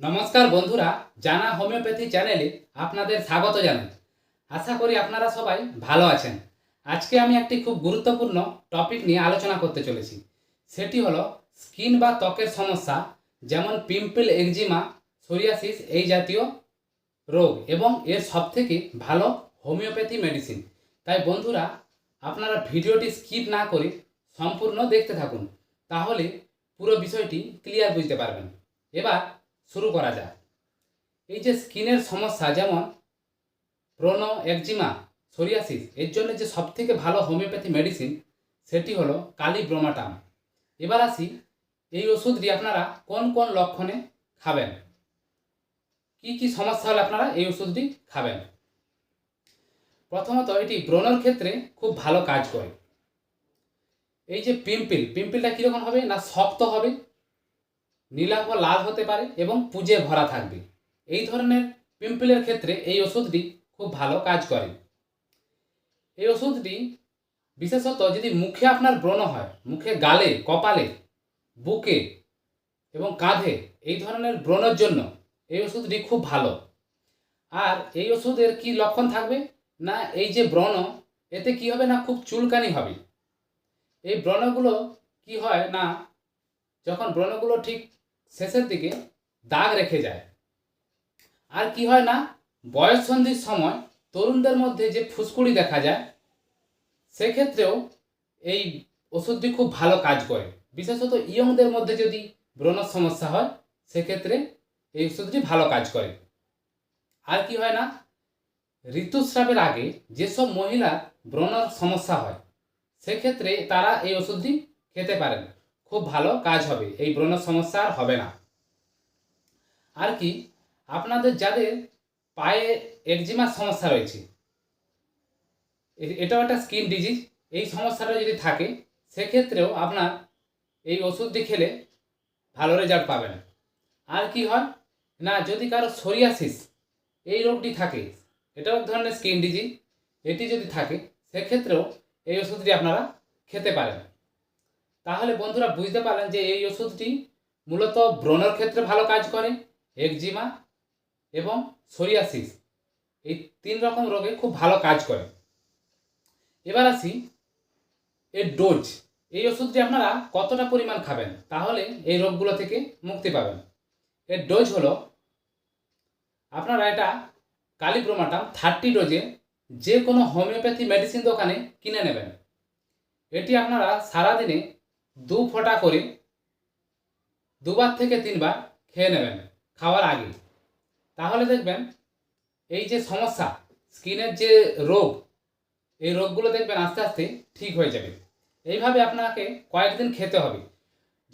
নমস্কার বন্ধুরা, জানা হোমিওপ্যাথি চ্যানেলে আপনাদের স্বাগত জানাই। আশা করি আপনারা সবাই ভালো আছেন। আজকে আমি একটি খুব গুরুত্বপূর্ণ টপিক নিয়ে আলোচনা করতে চলেছি। সেটি হলো স্কিন বা ত্বকের সমস্যা, যেমন পিম্পল, একজিমা, সোরিয়াসিস এই জাতীয় রোগ এবং এর সবথেকে ভালো হোমিওপ্যাথি মেডিসিন। তাই বন্ধুরা, আপনারা ভিডিওটি স্কিপ না করে সম্পূর্ণ দেখতে থাকুন, তাহলে পুরো বিষয়টি ক্লিয়ার বুঝতে পারবেন। এবার শুরু করা যাক। এই যে স্কিনের সমস্যা, যেমন ব্রণ একজিমা, সোরিয়াসিস, এর জন্য যে সবথেকে ভালো হোমিওপ্যাথি মেডিসিন, সেটি হলো কালি ব্রোমাটাম এবার আসি, এই ওষুধটি আপনারা কোন কোন লক্ষণে খাবেন? কি কি সমস্যা হলে আপনারা এই ওষুধটি খাবেন? প্রথমত, এটি ব্রণর ক্ষেত্রে খুব ভালো কাজ করে। এই যে পিম্পিল, পিম্পিলটা কীরকম হবে না শক্ত হবে? নীলাভ লাল হতে পারে এবং পুজে ভরা থাকবে। এই ধরনের পিম্পলের ক্ষেত্রে এই ওষুধটি খুব ভালো কাজ করে। এই ওষুধটি বিশেষত যদি মুখে আপনার ব্রণ হয়, মুখে গালে, কপালে, বুকে এবং কাঁধে এই ধরনের ব্রণের জন্য এই ওষুধটি খুব ভালো। আর এই ওষুধের কি লক্ষণ থাকবে? না, এই যে ব্রণ, এতে কি হবে না খুব চুলকানি হবে? এই ব্রণগুলো কি হয় না, যখন ব্রণগুলো ঠিক শেষের দিকে দাগ রেখে যায়। আর কি হয় না? বয়স সন্ধির সময় তরুণদের মধ্যে যে ফুসকুড়ি দেখা যায়, সেক্ষেত্রেও এই ওষুধটি খুব ভালো কাজ করে। বিশেষত ইয়ংদের মধ্যে যদি ব্রণর সমস্যা হয়, সেক্ষেত্রে এই ওষুধটি ভালো কাজ করে। আর কি হয় না? ঋতুস্রাবের আগে যেসব মহিলার ব্রণর সমস্যা হয়, সেক্ষেত্রে তারা এই ওষুধটি খেতে পারেন খুব ভালো কাজ হবে। এই ব্রণ সমস্যা আর হবে না। আর কি, আপনাদের যাদের পায়ে একজিমার সমস্যা রয়েছে এটাও একটা স্কিন ডিজিজ এই সমস্যাটা যদি থাকে, সেক্ষেত্রেও আপনার এই ওষুধটি খেলে ভালো রেজাল্ট পাবেন। আর কি হয়, না, যদি কারও সোরিয়াসিস এই রোগটি থাকে, এটাও এক ধরনের স্কিন ডিজিজ এটি যদি থাকে, সেক্ষেত্রেও এই ওষুধটি আপনারা খেতে পারেন। তাহলে বন্ধুরা বুঝতে পারলেন যে এই ওষুধটি মূলত ব্রণের ক্ষেত্রে ভালো কাজ করে, একজিমা এবং সোরিয়াসিস। এই তিন রকম রোগে খুব ভালো কাজ করে। এবার আসি এর ডোজ। এই ওষুধটি আপনারা কতটা পরিমাণ খাবেন? তাহলে এই রোগগুলো থেকে মুক্তি পাবেন। এর ডোজ হলো, আপনারা এটা কালিব্রোমাটাম থার্টি ডোজে যে কোনো হোমিওপ্যাথি মেডিসিন দোকানে কিনে নেবেন। এটি আপনারা সারাদিনে দু ফোঁটা করে দুবার থেকে তিনবার খেয়ে নেবেন খাওয়ার আগে। তাহলে দেখবেন এই যে সমস্যা, স্কিনের যে রোগ, এই রোগগুলো দেখবেন আস্তে আস্তে ঠিক হয়ে যাবে। এইভাবে আপনাকে কয়েকদিন খেতে হবে।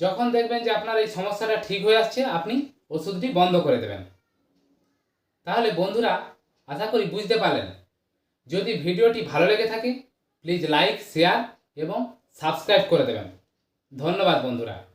যখন দেখবেন যে আপনার এই সমস্যাটা ঠিক হয়ে আসছে, আপনি ওষুধটি বন্ধ করে দেবেন। তাহলে বন্ধুরা, আশা করি বুঝতে পারলেন। যদি ভিডিওটি ভালো লেগে থাকে প্লিজ লাইক শেয়ার এবং সাবস্ক্রাইব করে দেবেন। ধন্যবাদ বন্ধুরা।